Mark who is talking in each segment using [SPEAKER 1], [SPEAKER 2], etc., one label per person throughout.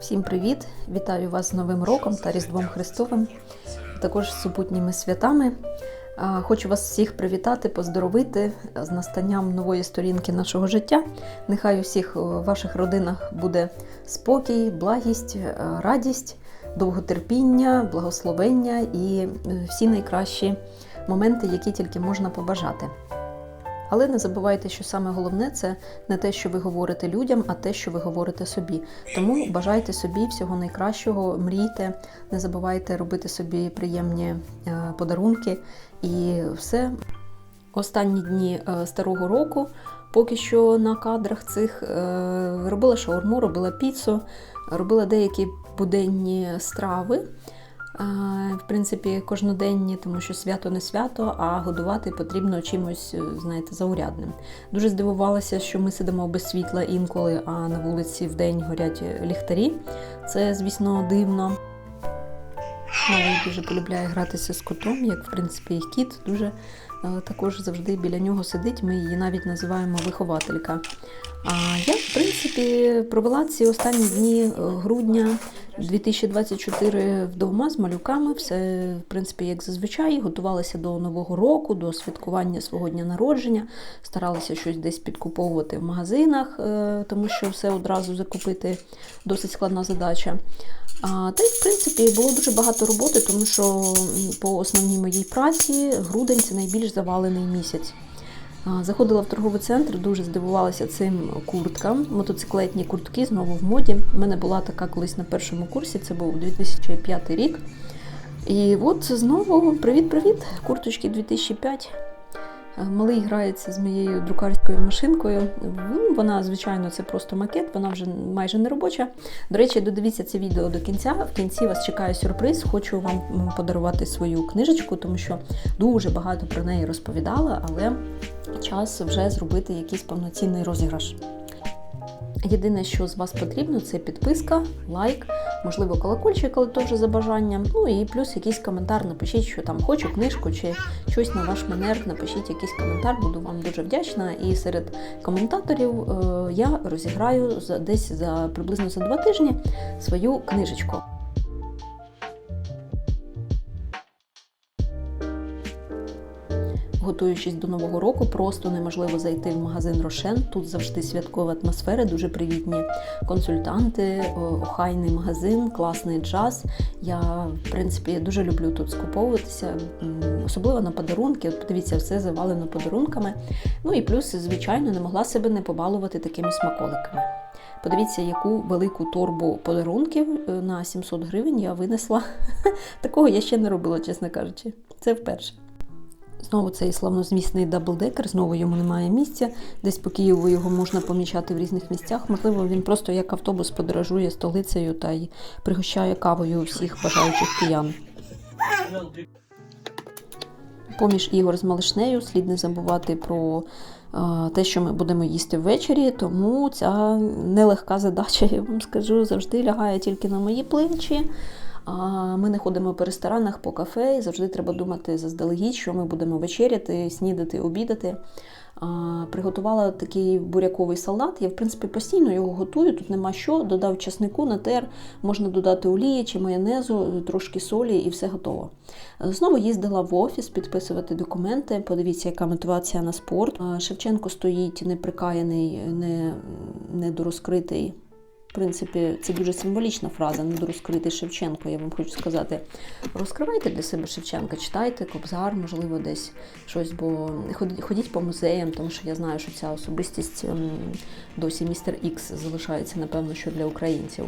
[SPEAKER 1] Всім привіт! Вітаю вас з Новим роком та Різдвом Христовим, також з супутніми святами. Хочу вас всіх привітати, поздоровити з настанням нової сторінки нашого життя. Нехай у всіх е, ваших родинах буде спокій, благість, е, радість, довготерпіння, благословення і е, всі найкращі моменти, які тільки можна побажати. Але не забувайте, що саме головне це не те, що ви говорите людям, а те, що ви говорите собі. Тому бажайте собі всього найкращого, мрійте, не забувайте робити собі приємні е, подарунки і все. Останні дні е, старого року, поки що на кадрах цих е, робила шаурму, робила піцу, робила деякі буденні страви. В принципі, кожноденні, тому що свято не свято, а годувати потрібно чимось, е, знаєте, заурядним. Дуже здивувалася, що ми сидимо без світла інколи, а на вулиці вдень горять ліхтарі. Це, звісно, дивно. Малий дуже полюбляє гратися з котом, як в принципі і кіт. Дуже е, також завжди біля нього сидить. Ми її навіть називаємо вихователька. А я, в принципі, провела ці останні дні е, грудня 2024 вдома з малюками. Все, в принципі, як зазвичай, готувалася до нового року, до святкування свого дня народження, старалася щось десь підкуповувати в магазинах, е, тому що все одразу закупити досить складна задача. А, та й, в принципі, було дуже багато роботи, тому що по основній моїй праці грудень це найбільш завалений місяць. Заходила в торговий центр, дуже здивувалася цим курткам. Мотоциклетні куртки знову в моді. У мене була така колись на першому курсі, це був 2005 рік. І от знову привіт-привіт! Курточки 2005. Е, Малий грається з моєю друкарською машинкою. Вона, звичайно, це просто макет, вона вже майже не робоча. До речі, додивіться це відео до кінця. В кінці вас чекає сюрприз. Хочу вам подарувати свою книжечку, тому що дуже багато про неї розповідала, але час вже зробити якийсь повноцінний розіграш. Єдине, що з вас потрібно, це підписка, лайк, можливо, колокольчик, але вже за бажанням. Ну і плюс якийсь коментар. Напишіть, що там хочу книжку чи щось на ваш манер. Напишіть якийсь коментар, буду вам дуже вдячна. І серед коментаторів е, я розіграю десь за приблизно за два тижні свою книжечку. Готуючись до нового року, просто неможливо зайти в магазин Рошен. Тут завжди святкова атмосфера, дуже привітні консультанти, охайний магазин, класний джаз. Я, в принципі, дуже люблю тут скуповуватися, особливо на подарунки. От подивіться, все завалено подарунками. Ну і плюс, звичайно, не могла себе не побалувати такими смаколиками. Подивіться, яку велику торбу подарунків е, на 700 гривень я винесла. Такого я ще не робила, чесно кажучи. Це вперше. Знову цей славнозвісний даблдекер, знову йому немає місця. Десь по Києву його можна помічати в різних місцях. Можливо, він просто як автобус подорожує столицею та й пригощає кавою всіх бажаючих киян. Поміж ігор з малишнею слід не забувати про е, те, що ми будемо їсти ввечері, тому ця нелегка задача, я вам скажу, завжди лягає тільки на мої плечі. Ми не ходимо по ресторанах, по кафе, і завжди треба думати заздалегідь, що ми будемо вечеряти, снідати, обідати. Приготувала такий буряковий салат. Я, в принципі, постійно його готую. Тут нема що. Додав часнику, натер, можна додати олії чи майонезу, трошки солі і все готово. Знову їздила в офіс підписувати документи. Подивіться, яка мотивація на спорт. Шевченко стоїть неприкаяний, не, недорозкритий. В принципі, це дуже символічна фраза не розкрити Шевченко, я вам хочу сказати. Розкривайте для себе Шевченка, читайте Кобзар, можливо, десь щось, бо ходіть, ходіть по музеям, тому що я знаю, що ця особистість ем, досі містер Ікс залишається, напевно, що для українців.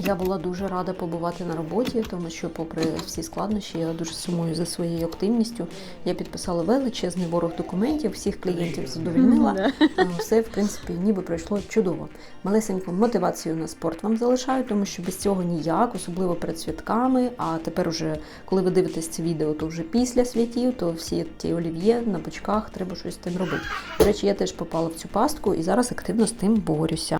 [SPEAKER 1] Я була дуже рада побувати на роботі, тому що, попри всі складнощі, я дуже сумую за своєю активністю. Я підписала величезний ворог документів, всіх клієнтів задовільнила. Е, Все, в принципі, ніби пройшло чудово. Малесеньку мотивацію на спорт вам залишаю, тому що без цього ніяк, особливо перед святками. А тепер, уже, коли ви дивитесь це відео, то вже після святів, то всі ті олів'є на бочках треба щось з тим робити. До речі, я теж попала в цю пастку і зараз активно з тим борюся.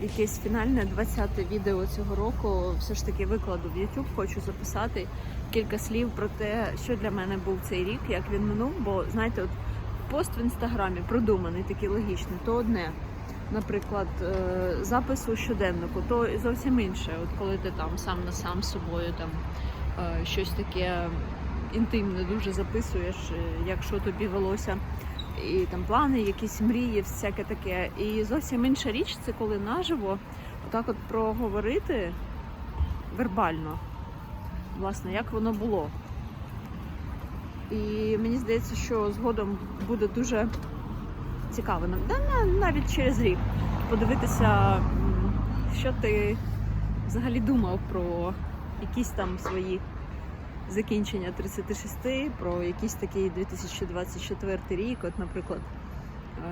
[SPEAKER 2] Якесь фінальне 20-те відео цього року все ж таки викладу в YouTube. Хочу записати кілька слів про те, що для мене був цей рік, як він минув. Бо знаєте, от
[SPEAKER 1] пост в інстаграмі продуманий, такий логічний, то одне. Наприклад, е, запис у щоденнику, то зовсім інше. От коли ти там сам на сам з собою там е, щось таке інтимне дуже записуєш, е, якщо тобі велося, і там плани, якісь мрії, всяке таке. І зовсім інша річ це коли наживо отак от проговорити вербально, власне, як воно було. І мені здається, що згодом буде дуже цікаво нам, навіть через рік подивитися, що ти взагалі думав про якісь там свої закінчення 36, про якийсь такий 2024 рік. От, наприклад,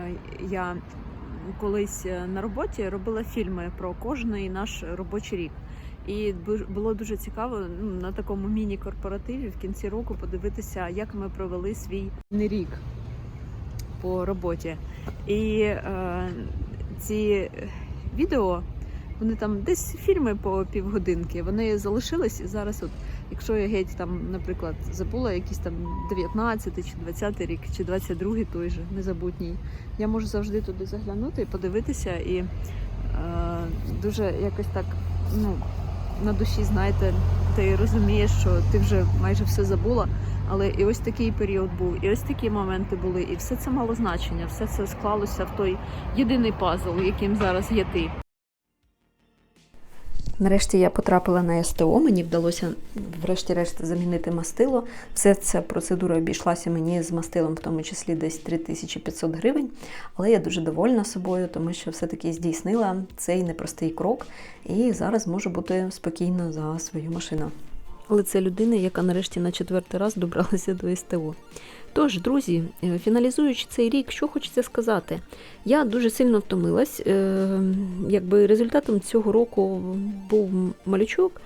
[SPEAKER 1] е, я колись е, на роботі робила фільми про кожний наш робочий рік. І було дуже цікаво ну, на такому міні-корпоративі в кінці року подивитися, як ми провели свій рік по роботі. І е, ці відео, вони там десь фільми по півгодинки, вони залишились і зараз, от, якщо я геть там, наприклад, забула якийсь там 19 чи 20 рік, чи 22 той же, незабутній, я можу завжди туди заглянути і подивитися, і е, дуже якось так, ну, на душі, знаєте, ти розумієш, що ти вже майже все забула. Але і ось такий період був, і ось такі моменти були, і все це мало значення, все це склалося в той єдиний пазл, яким зараз є ти.
[SPEAKER 3] Нарешті я потрапила на СТО, мені вдалося врешті-решт замінити мастило. Все ця процедура обійшлася мені з мастилом, в тому числі десь 3500 гривень. Але я дуже довольна собою, тому що все-таки здійснила цей непростий крок і зараз можу бути спокійна за свою машину. Але це людина, яка нарешті на четвертий раз добралася до СТО. Тож, друзі, е, фіналізуючи цей рік, що хочеться сказати? Я дуже сильно втомилась. Е, Якби результатом цього року був малючок,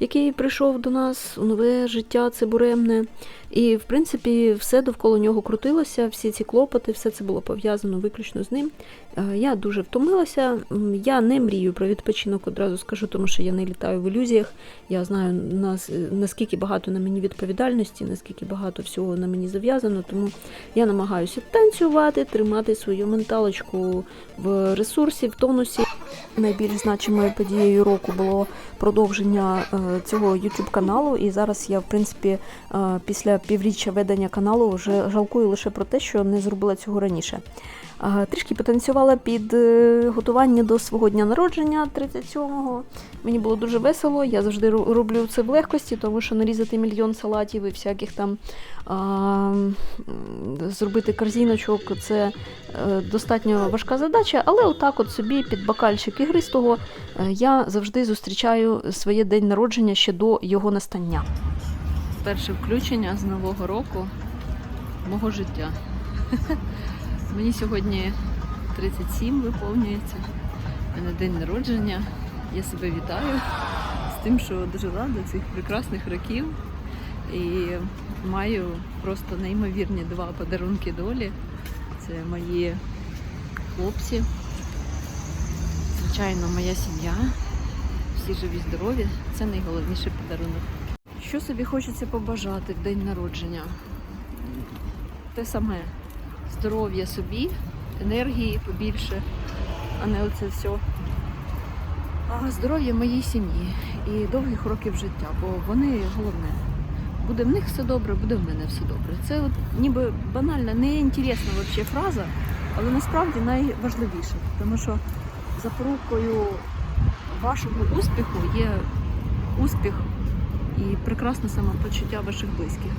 [SPEAKER 3] який прийшов до нас у нове життя, це буремне. І, в принципі, все довкола нього крутилося, всі ці клопоти, все це було пов'язано виключно з ним. Е, Я дуже втомилася. Я не мрію про відпочинок, одразу скажу, тому що я не літаю в ілюзіях. Я знаю нас- наскільки багато на мені відповідальності, наскільки багато всього на мені зав'язано. Тому я намагаюся танцювати, тримати свою менталочку в ресурсі, в тонусі. Найбільш значимою подією року було продовження е, цього YouTube каналу. І зараз я, в принципі, е, після півріччя ведення каналу вже жалкую лише про те, що не зробила цього раніше. Е, Трішки потанцювала під е, готування до свого дня народження 37-го. Мені було дуже весело. Я завжди роблю це в легкості, тому що нарізати мільйон салатів і всяких там а, зробити корзиночок це е, достатньо важка задача, але отак от собі під бокальчик ігристого я завжди зустрічаю своє день народження ще до його настання.
[SPEAKER 1] Перше включення з нового року мого життя. Мені сьогодні 37 виповнюється. У мене день народження. Я себе вітаю з тим, що дожила до цих прекрасних років. І маю просто неймовірні два подарунки долі. Це мої хлопці. Звичайно, моя сім'я. Всі живі, здорові. Це найголовніший подарунок. Що собі хочеться побажати в день народження? Те саме здоров'я собі, енергії побільше, а не оце все. А здоров'я моїй сім'ї і довгих років життя, бо вони головне. Буде в них все добре, буде в мене все добре. Це от ніби банальна, неінтересна вообще фраза, але насправді найважливіше, тому що запорукою вашого успіху є успіх і прекрасне самопочуття ваших близьких.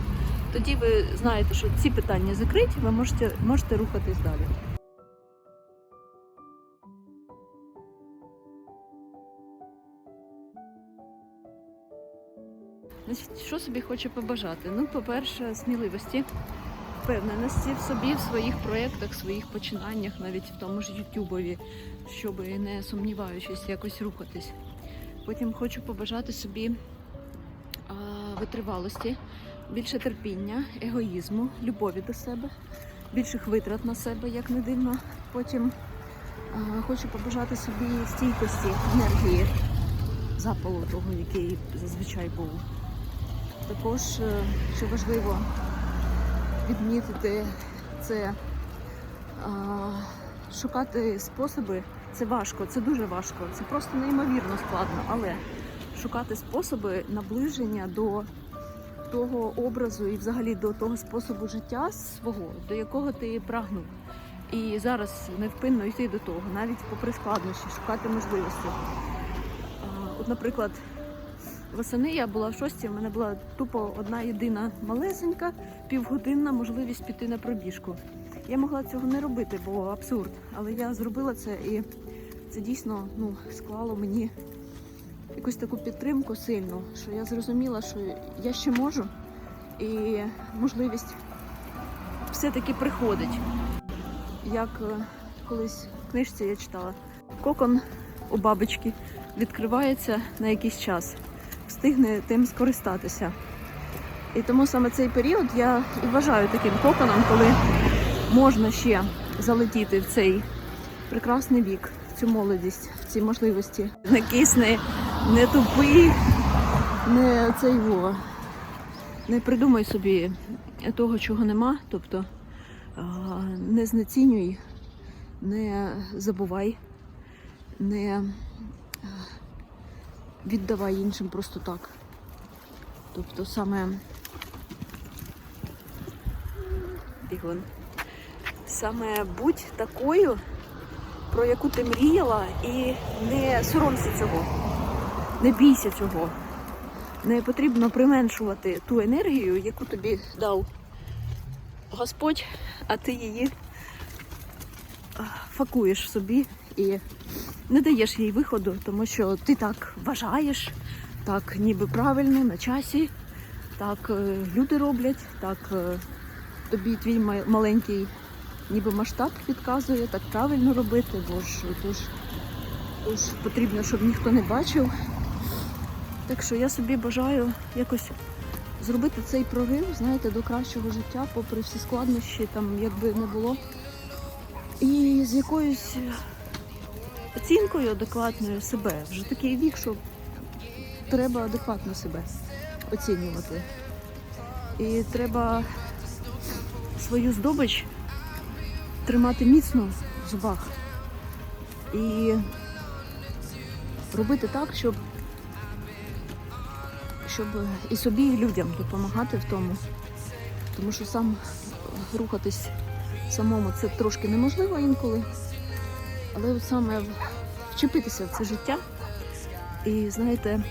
[SPEAKER 1] Тоді ви знаєте, що ці питання закриті, ви можете, можете рухатись далі. Що собі хочу побажати? Ну, по-перше, сміливості, впевненості в собі, в своїх проєктах, в своїх починаннях, навіть в тому ж Ютубові, щоб не сумніваючись, якось рухатись. Потім хочу побажати собі а, витривалості, більше терпіння, егоїзму, любові до себе, більших витрат на себе, як не дивно. Потім а, хочу побажати собі стійкості, енергії, запалу того, який зазвичай був. Також, е, що важливо, відмітити це а, шукати способи. Це важко, це дуже важко. Це просто неймовірно складно. Але шукати способи наближення до того образу і взагалі до того способу життя свого, до якого ти прагнув. І зараз невпинно йти до того, навіть попри складнощі, шукати можливості. От, наприклад, восени я була в шості, у мене була тупо одна єдина малесенька, півгодинна можливість піти на пробіжку. Я могла цього не робити, бо абсурд. Але я зробила це і це дійсно ну, склало мені якусь таку підтримку сильну, що я зрозуміла, що я ще можу, і можливість все-таки приходить. Як е, колись в книжці я читала, кокон у бабочки відкривається на якийсь час, встигне тим скористатися. І тому саме цей період я і вважаю таким коконом, коли можна ще залетіти в цей прекрасний вік, в цю молодість, в ці можливості. Не кисни, не тупи, не цей во. Не придумай собі того, чого нема. Тобто не знецінюй, не забувай, не віддавай іншим просто так. Тобто саме бігун. Саме будь такою, про яку ти мріяла, і не соромся цього, не бійся цього. Не потрібно применшувати ту енергію, яку тобі дав Господь, а ти її факуєш собі і не даєш їй виходу, тому що ти так вважаєш, так ніби правильно, на часі, так е, люди роблять, так е, тобі твій маленький ніби масштаб підказує, так правильно робити, бо ж тож, тож потрібно, щоб ніхто не бачив. Так що я собі бажаю якось зробити цей прорив, знаєте, до кращого життя, попри всі складнощі, там якби не було. І з якоюсь оцінкою адекватною себе. Вже такий вік, що треба адекватно себе оцінювати. І треба свою здобич тримати міцно в зубах і робити так, щоб, щоб і собі, і людям допомагати в тому. Тому що сам рухатись самому це трошки неможливо інколи. Але от саме вчепитися в це життя. І знаєте,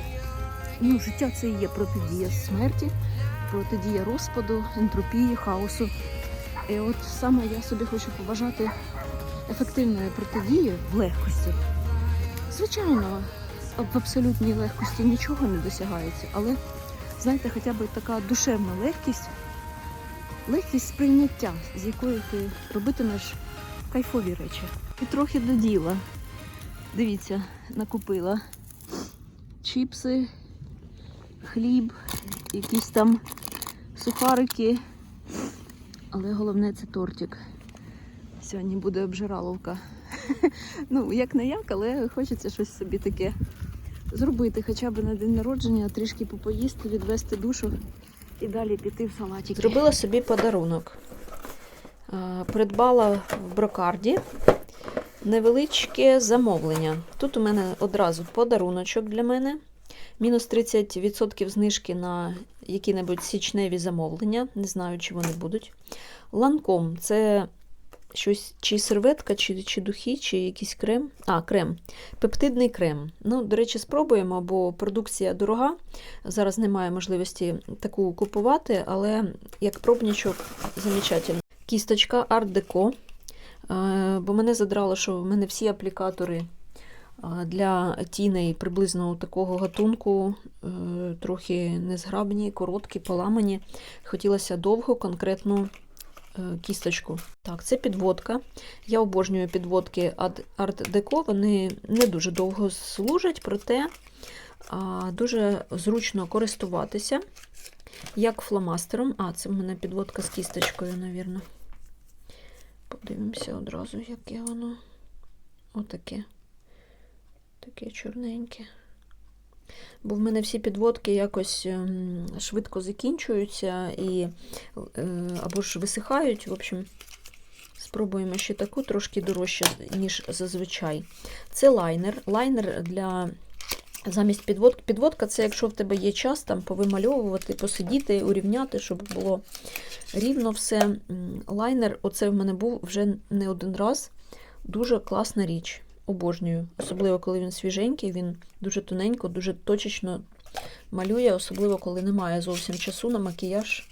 [SPEAKER 1] ну, життя це і є протидія смерті, протидія розпаду, ентропії, хаосу. І от саме я собі хочу побажати ефективної протидії в легкості. Звичайно, в абсолютній легкості нічого не досягається, але знаєте, хоча б така душевна легкість, легкість сприйняття, з якою ти робитимеш кайфові речі. І трохи до діла. Дивіться, накупила чіпси, хліб, якісь там сухарики. Але головне це тортик. Сьогодні буде обжираловка. ну, як не як, але хочеться щось собі таке зробити, хоча б на день народження, трішки попоїсти, відвести душу і далі піти в салатики.
[SPEAKER 4] Зробила собі подарунок. Е, Придбала в брокарді невеличке замовлення. Тут у мене одразу подаруночок для мене. Мінус 30% знижки на які-небудь січневі замовлення. Не знаю, чи вони будуть. Ланком це щось, чи серветка, чи, чи духи, чи якийсь крем. А, крем. Пептидний крем. Ну, до речі, спробуємо, бо продукція дорога. Зараз немає можливості таку купувати, але як пробничок замечательно. Кісточка Art Deco. Е, Бо мене задрало, що в мене всі аплікатори е, для тіней приблизно такого гатунку, е, трохи незграбні, короткі, поламані. Хотілося довго, конкретну кісточку. Так, це підводка. Я обожнюю підводки Art Deco. Вони не дуже довго служать, проте дуже зручно користуватися. Як фломастером. А, це в мене підводка з кісточкою, навірно. Подивимося одразу, яке воно. Отаке. Таке чорненьке. Бо в мене всі підводки якось ем, швидко закінчуються і е, або ж висихають. В общем,
[SPEAKER 1] Спробуємо ще таку, трошки дорожче, ніж зазвичай. Це лайнер. Лайнер для замість підводки. Підводка це якщо в тебе є час там повимальовувати, посидіти, урівняти, щоб було рівно все. Лайнер, оце в мене був вже не один раз. Дуже класна річ. Обожнюю. Особливо, коли він свіженький, він дуже тоненько, дуже точечно малює, особливо, коли немає зовсім часу на макіяж.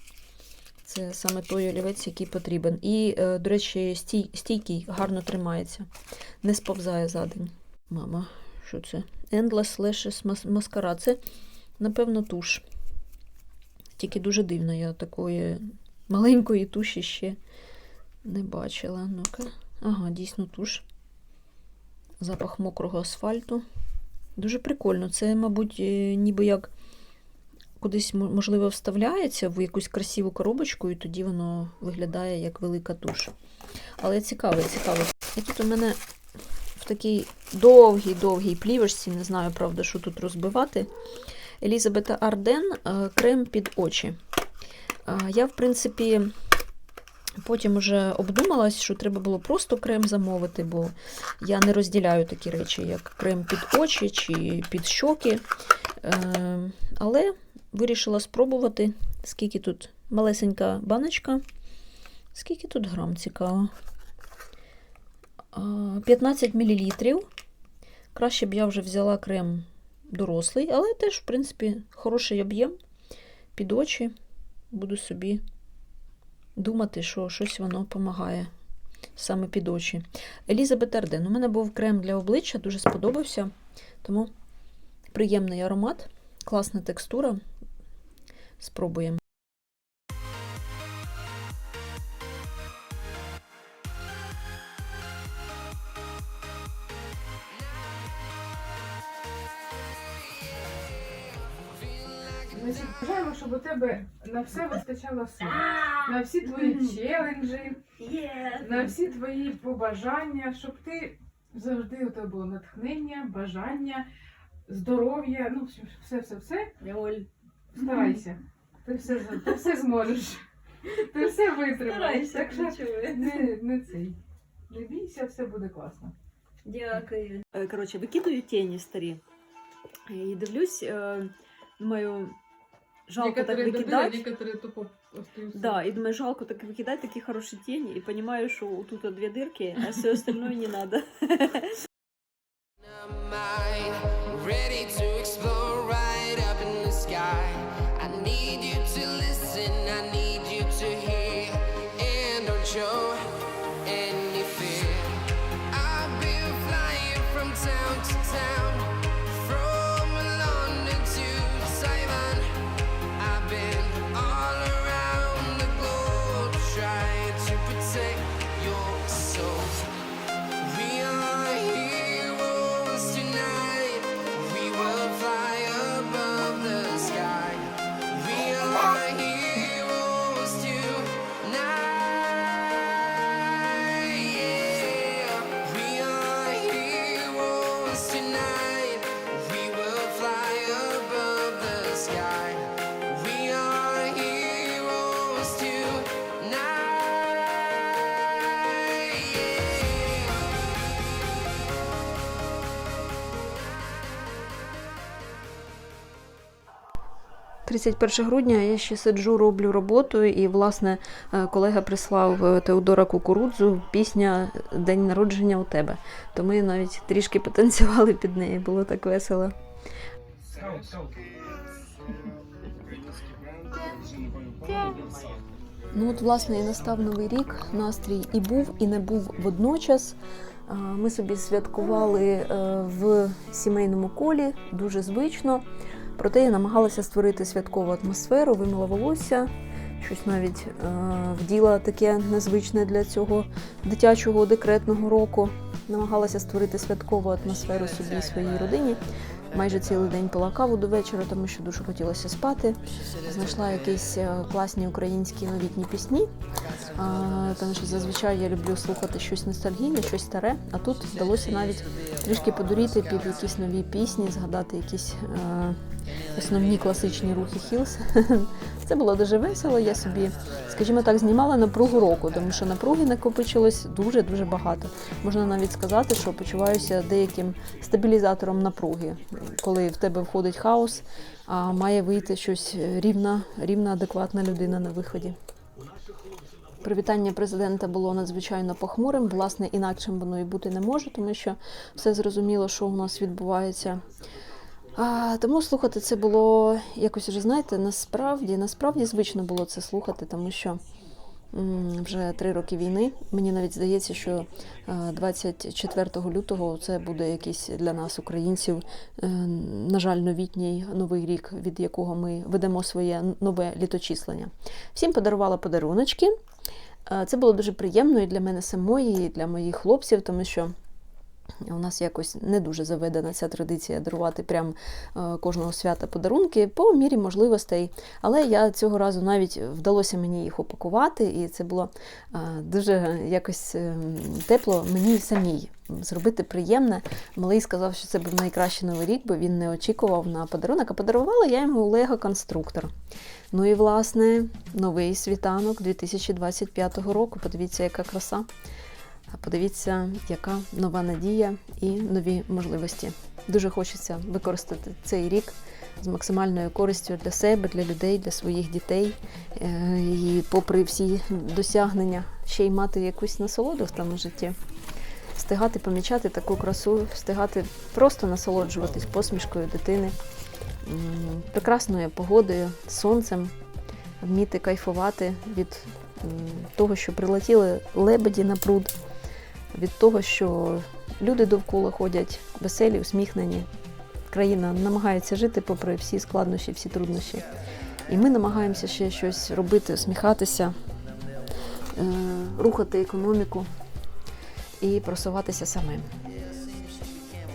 [SPEAKER 1] Це саме той олівець, який потрібен. І, е, до речі, стій, стійкий, гарно тримається, не сповзає за день. Мама, що це? Endless Lashes Mas- Mascara. Це, напевно, туш. Тільки дуже дивно, я такої маленької туші ще не бачила. Ну-ка. Ага, дійсно туш. Запах мокрого асфальту. Дуже прикольно. Це, мабуть, е, ніби як кудись, можливо, вставляється в якусь красиву коробочку, і тоді воно виглядає як велика туш. Але цікаво, цікаво. І тут у мене в такій довгій-довгій плівочці, не знаю, правда, що тут розбивати. Елізабета Арден е, крем під очі. Е, Я, в принципі, потім вже обдумалась, що треба було просто крем замовити, бо я не розділяю такі речі, як крем під очі чи під щоки. Е, Але вирішила спробувати, скільки тут малесенька баночка. Скільки тут грам цікаво? 15 мл. Краще б я вже взяла крем дорослий, але теж, в принципі, хороший об'єм під очі. Буду собі думати, що щось воно допомагає саме під очі. Елізабет Арден. У мене був крем для обличчя, дуже сподобався. Тому приємний аромат, класна текстура. Спробуємо.
[SPEAKER 5] Бажаємо, щоб у тебе на все вистачало сил. На всі твої челенджі, на всі твої побажання, щоб ти завжди у тебе було натхнення, бажання, здоров'я, ну все, все, все. Старайся. Ти все, ти все зможеш. Ти все витримаєш. Так що не, не цей. Не бійся, все буде класно.
[SPEAKER 2] Дякую. Е, Коротше, викидаю тіні старі. І дивлюсь, е, думаю, жалко так викидати.
[SPEAKER 5] некоторые тупо остаются.
[SPEAKER 2] Да, и думаю, жалко так выкидать, такие хорошие тени, и понимаю, что тут две дырки, а все остальное не треба.
[SPEAKER 1] 31 грудня я ще сиджу, роблю роботу, і, власне, е, колега прислав е, Теодора Кукурудзу пісня День народження у тебе. То ми навіть трішки потанцювали під неї, було так весело. Ну от, власне, і настав новий рік. Настрій і був, і не був водночас. Ми собі святкували е, в сімейному колі, дуже звично. Проте я намагалася створити святкову атмосферу, вимила волосся, щось навіть е, вділа таке незвичне для цього дитячого декретного року. Намагалася створити святкову атмосферу собі своїй родині. Майже цілий день пила каву до вечора, тому що дуже хотілося спати. Знайшла якісь е, класні українські новітні пісні. Тому що зазвичай я люблю слухати щось ностальгійне, щось старе. А тут вдалося навіть трішки подуріти під якісь нові пісні, згадати якісь е, основні класичні рухи Хілс. Це було дуже весело. Я собі, скажімо так, знімала напругу року, тому що напруги накопичилось дуже дуже багато. Можна навіть сказати, що почуваюся деяким стабілізатором напруги, коли в тебе входить хаос, а має вийти щось рівна, рівна, адекватна людина на виході. Привітання президента було надзвичайно похмурим. Власне, інакшим воно і бути не може, тому що все зрозуміло, що у нас відбувається. А, тому слухати це було якось вже, знаєте, насправді, насправді звично було це слухати, тому що вже три роки війни. Мені навіть здається, що е, 24 лютого це буде якийсь для нас, українців, е, на жаль, новітній новий рік, від якого ми ведемо своє нове літочислення. Всім подарувала подаруночки. Це було дуже приємно і для мене самої, і для моїх хлопців, тому що у нас якось не дуже заведена ця традиція дарувати прям е, кожного свята подарунки по мірі можливостей. Але я цього разу навіть вдалося мені їх упакувати, і це було е, дуже якось е, тепло мені самій. Зробити приємне. Малий сказав, що це був найкращий новий рік, бо він не очікував на подарунок. А подарувала я йому Лего конструктор. Ну і власне новий світанок 2025 року. Подивіться, яка краса. Подивіться, яка нова надія і нові можливості. Дуже хочеться використати цей рік з максимальною користю для себе, для людей, для своїх дітей. Е, І попри всі досягнення, ще й мати якусь насолоду в тому житті. Встигати помічати таку красу, встигати просто насолоджуватись посмішкою дитини, прекрасною погодою, сонцем, вміти кайфувати від того, що прилетіли лебеді на пруд, від того, що люди довкола ходять веселі, усміхнені. Країна намагається жити попри всі складнощі, всі труднощі. І ми намагаємося ще щось робити, усміхатися, е, рухати економіку і просуватися самим.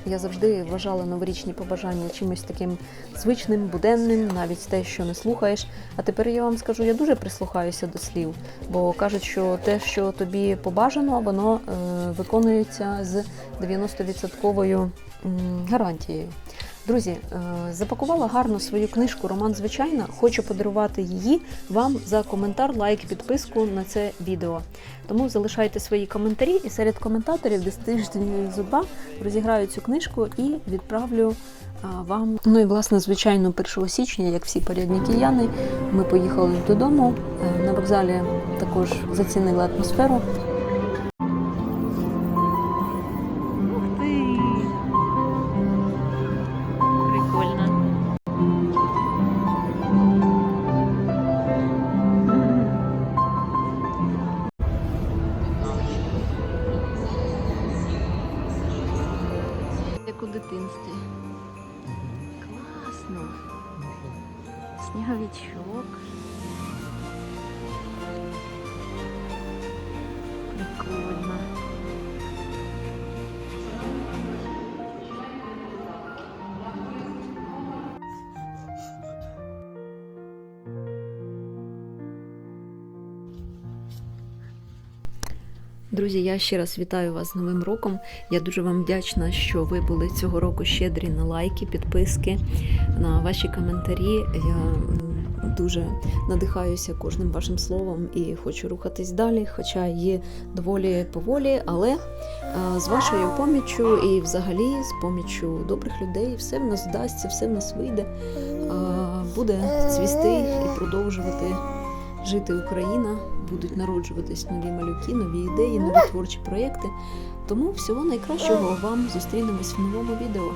[SPEAKER 1] Я завжди вважала новорічні побажання чимось таким звичним, буденним, навіть те, що не слухаєш. А тепер я вам скажу, я дуже прислухаюся до слів, бо кажуть, що те, що тобі побажано, воно е, виконується з 90% гарантією. Друзі, е, запакувала гарно свою книжку Роман Звичайна. Хочу подарувати її вам за коментар, лайк, підписку на це відео. Тому залишайте свої коментарі і серед коментаторів, де тиждень зуба, розіграю цю книжку і відправлю вам. Ну і власне, звичайно, 1 січня, як всі порядні кияни, ми поїхали додому. Е, На вокзалі також зацінили атмосферу. Друзі, я ще раз вітаю вас з Новим роком. Я дуже вам вдячна, що ви були цього року щедрі на лайки, підписки, на ваші коментарі. Я дуже надихаюся кожним вашим словом і хочу рухатись далі, хоча є доволі поволі, але з вашою поміччю і взагалі з поміччю добрих людей все в нас вдасться, все в нас вийде, буде цвісти і продовжувати жити Україна, будуть народжуватись нові малюки, нові ідеї, нові творчі проєкти. Тому всього найкращого вам зустрінемось в новому відео.